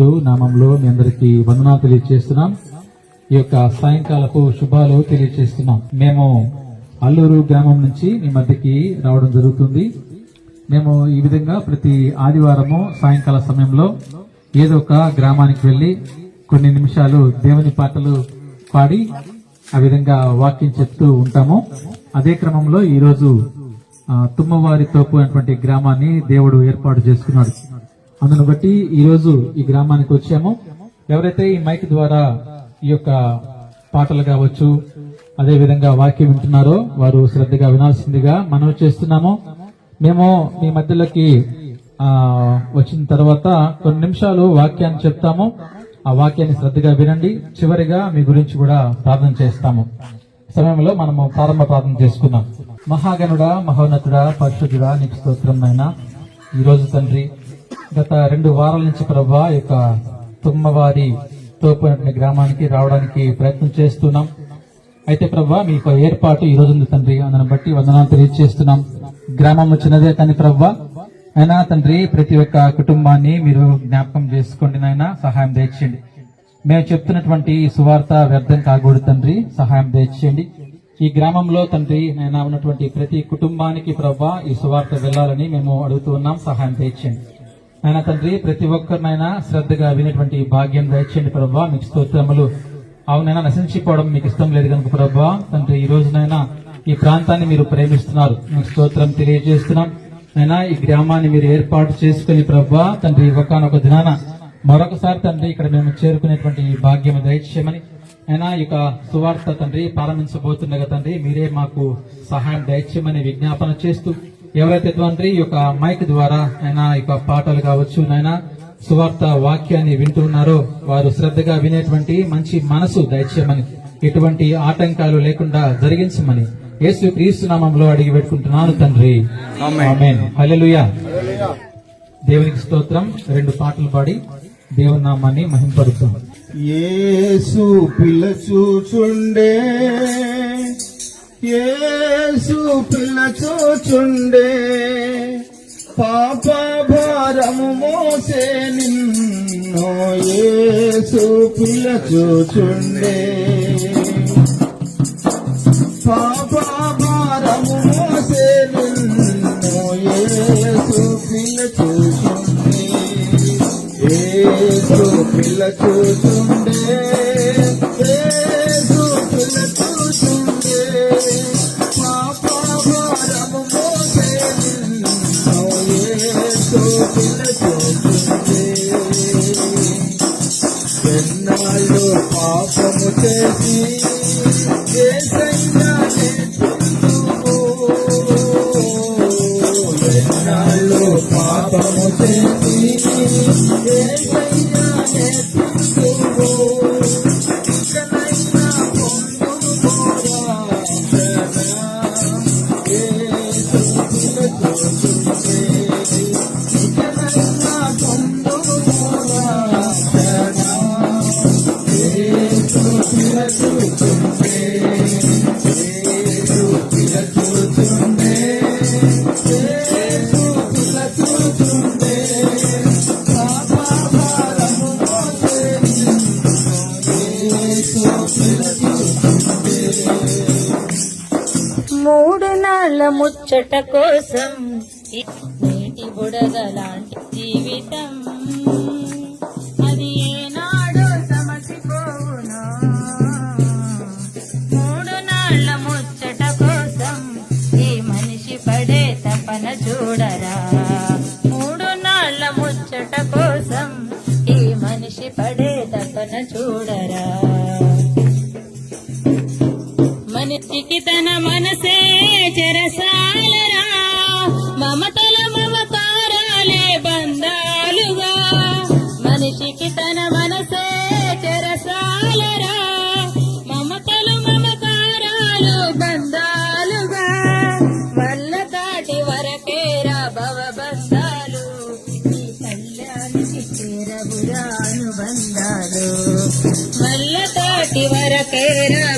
యేసుక్రీస్తు నామంలో మీ అందరికి వందనాలు తెలియజేస్తున్నాం. ఈ యొక్క సాయంకాలపు శుభాలు తెలియజేస్తున్నాం. మేము అల్లూరు గ్రామం నుంచి మీ మధ్యకి రావడం జరుగుతుంది. మేము ఈ విధంగా ప్రతి ఆదివారము సాయంకాల సమయంలో ఏదో ఒక గ్రామానికి వెళ్ళి కొన్ని నిమిషాలు దేవుని పాటలు పాడి ఆ విధంగా వాక్యం చెప్తూ ఉంటాము. అదే క్రమంలో ఈరోజు తుమ్మవారి తోపు అనేటువంటి గ్రామాన్ని దేవుడు ఏర్పాటు చేసుకున్నాడు. అందును బట్టి ఈరోజు ఈ గ్రామానికి వచ్చాము. ఎవరైతే ఈ మైక్ ద్వారా ఈ యొక్క పాటలు కావచ్చు అదే విధంగా వాక్యం వింటున్నారో వారు శ్రద్ధగా వినాల్సిందిగా మనవి చేస్తున్నాము. మేము మీ మధ్యలోకి ఆ వచ్చిన తర్వాత కొన్ని నిమిషాలు వాక్యాన్ని చెప్తాము. ఆ వాక్యాన్ని శ్రద్ధగా వినండి. చివరిగా మీ గురించి కూడా ప్రార్థన చేస్తాము. సమయంలో మనము ప్రారంభ ప్రార్థన చేసుకుందాం. మహాగణుడా మహోన్నతుడా పరిశుద్ధుడా నీకు స్తోత్రం నాయనా. ఈ రోజు తండ్రి గత రెండు వారాల నుంచి ప్రభా యొక్క తుమ్మవారి తోపు గ్రామానికి రావడానికి ప్రయత్నం చేస్తున్నాం. అయితే ప్రభా మీ యొక్క ఏర్పాటు ఈ రోజు ఉంది తండ్రి. అందుని బట్టి వందనాలు తెలియజేస్తున్నాం. గ్రామం చిన్నదే కానీ ప్రభా అయినా తండ్రి ప్రతి ఒక్క కుటుంబాన్ని మీరు జ్ఞాపకం చేసుకోండి నాయన సహాయం దయచేయండి. మేము చెప్తున్నటువంటి ఈ సువార్త వ్యర్థం కాకూడదు తండ్రి సహాయం దయచేయండి. ఈ గ్రామంలో తండ్రి నేను ఉన్నటువంటి ప్రతి కుటుంబానికి ప్రభా ఈ సువార్త వెళ్ళాలని మేము అడుగుతూ ఉన్నాం సహాయం తెచ్చండి ఆయన తండ్రి ప్రతి ఒక్కరినైనా శ్రద్ధగా వినేటువంటి భాగ్యం దయచేయండి ప్రభా. మీకు స్తోత్రములు. అవునైనా నశించిపోవడం మీకు ఇష్టం లేదు కనుక ప్రభా. తండ్రి ఈ రోజునైనా ఈ ప్రాంతాన్ని మీరు ప్రేమిస్తున్నారు. మీకు స్తోత్రం తెలియజేస్తున్నాం. అయినా ఈ గ్రామాన్ని మీరు ఏర్పాటు చేసుకుని ప్రభా తండ్రి ఒకనొక దినాన మరొకసారి తండ్రి ఇక్కడ మేము చేరుకునేటువంటి ఈ భాగ్యం దయచేయమని. అయినా ఈ యొక్క సువార్త తండ్రి ప్రారంభించబోతుండగా తండ్రి మీరే మాకు సహాయం దయచేయమని విజ్ఞాపన చేస్తూ ఎవరైతే తండ్రి ఈ యొక్క మైక్ ద్వారా అయినా ఈ యొక్క పాటలు కావచ్చు నైనా సువార్త వాక్యాన్ని వింటున్నారో వారు శ్రద్ధగా వినేటువంటి మంచి మనసు దయచేయమని ఎటువంటి ఆటంకాలు లేకుండా జరిగించమని యేసు క్రీస్తు నామంలో అడిగి పెట్టుకుంటున్నాను తండ్రి. దేవునికి స్తోత్రం. రెండు పాటలు పాడి దేవుని నామాన్ని మహింపరుస్తాం యేసు పిలచూచుండే యేసు పిలచూచుండే పాప భారము మోసే నిన్నో యేసు పిలచూచుండే పాప భారము మోసే నిన్నో యేసు పిలచూచుండే యేసు పిల్ల मुझे ముచ్చట కోసం నీటి బుడగ లాంటి జీవితం. అది ఏనాడో మూడు ముచ్చట కోసం ఈ మనిషి పడే తపన చూడరా? మూడు ముచ్చట కోసం ఈ మనిషి పడే తపన చూడరా? మనిషికి తన మనసే చెరసాలరా మమతల మమకారాలే బంధాలుగా. మనిషికి తన మనసే చెరసాలరా. మమతలు మమకారాలు బంధాలుగా. వల్ల దాటి వరకేరా భవ కళ్యాణికి చేరవురా అనుబంధాలు వల్ల దాటి వరకేరా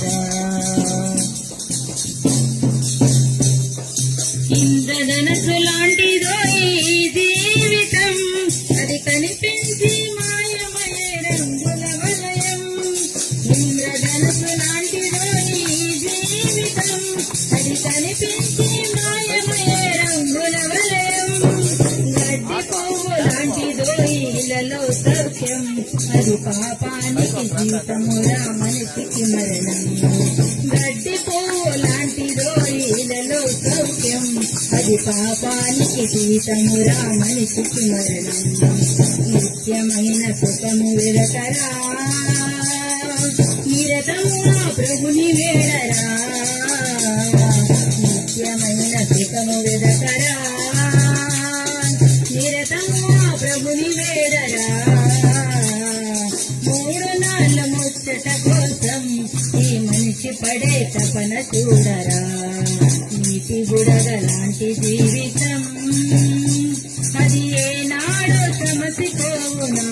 cara. పాపానికి జీవితము రామలికి మరణం. గడ్డి పువ్వు లాంటి రోయిలలో సౌఖ్యం. అది పాపానికి జీవితము రామలికి మరణం. నిత్యమైన సుఖము విరకరా కల్పన చూడరా నీటి బుడగలాంటి జీవితం అది ఏనాడో సమసిపోవునా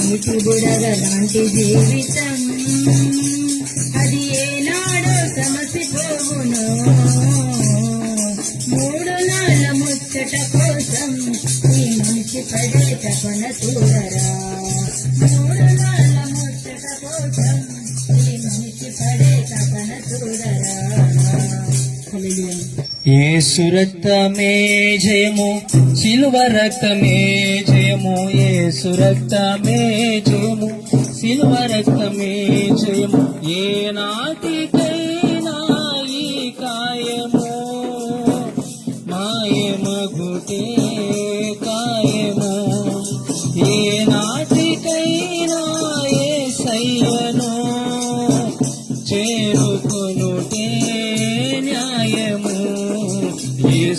నీటి బుడగలాంటి జీవితం అది ఏనాడో సమసిపోవునా మూడు నాళ్ళ ముచ్చట కోసం ఈ మంచి పడే తపన చూడ. ఏసు రక్తమే జయము సిలువ రక్తమే జయము ఏసు రక్తమే జయము సిలువ రక్తమే జయము. ఏ నాటి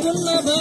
ಬಲ್ಲವ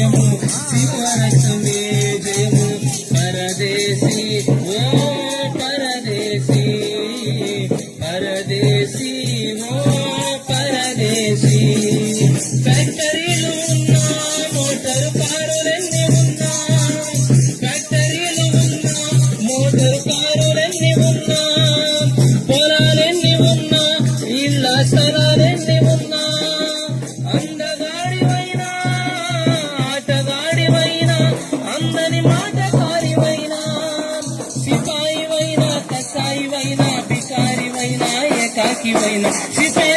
mesmo. Segura também. ఉందని మాట కారివైనా సిపాయివైనా కసాయివైనా బికారివైనా ఏకాకివైనా సిపాయి